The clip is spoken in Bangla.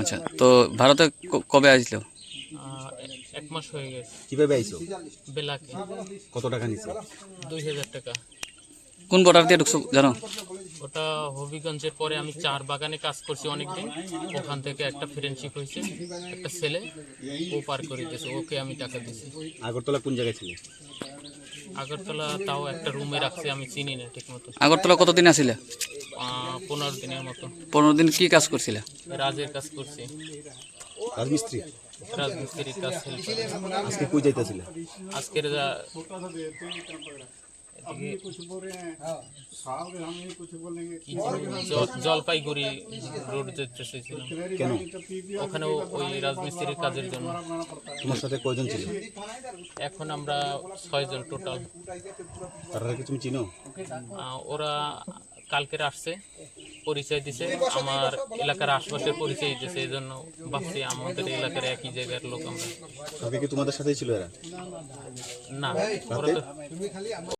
আচ্ছা তো ভারতে কবে আসলো? এক মাস হয়ে গেছে। কীভাবে আইছো? বেলাকে। কত টাকা নিছো? দুই হাজার টাকা। কোন বর্ডার দিয়ে ঢুকছো জানো? ওটা হবিগঞ্জের পরে আমি চার বাগানে কাজ করছি অনেকদিন। ওখান থেকে একটা ফ্রেন্ডশিপ হয়েছে একটা ছেলে ও পার করে দিয়েছে ওকে আমি টাকা দিয়েছি। আগরতলা কোন জায়গায় ছিল? আগরতলা তাও একটা রুমে রাখছি আমি চিনি না ঠিক মতো আগরতলা কতদিন আসিলে? পনেরো দিনের মতো। পনেরো দিন কি কাজ করছিলে? রাজের কাজ করছি। রাজমিস্ত্রি? রাজমিস্ত্রির কাজ করে। আজকে কই যাইতেছিল? আজকের জলপাইগুড়ি রোড যেতে চেয়েছিলাম কেন? ওখানে ওই রাজমিস্ত্রির কাজের জন্য। তোমার সাথে কয়জন ছিল? এখন আমরা ছয়জন টোটাল তারা কি তুমি চিনো? ওরা কালকের আসছে পরিচয় দিছে। আমার এলাকার আশপাশের পরিচয় দিছে এই জন্য ভাবছি আমাদের এলাকার একই জায়গার লোক আমরা। কি তোমাদের সাথেই ছিল এরা? না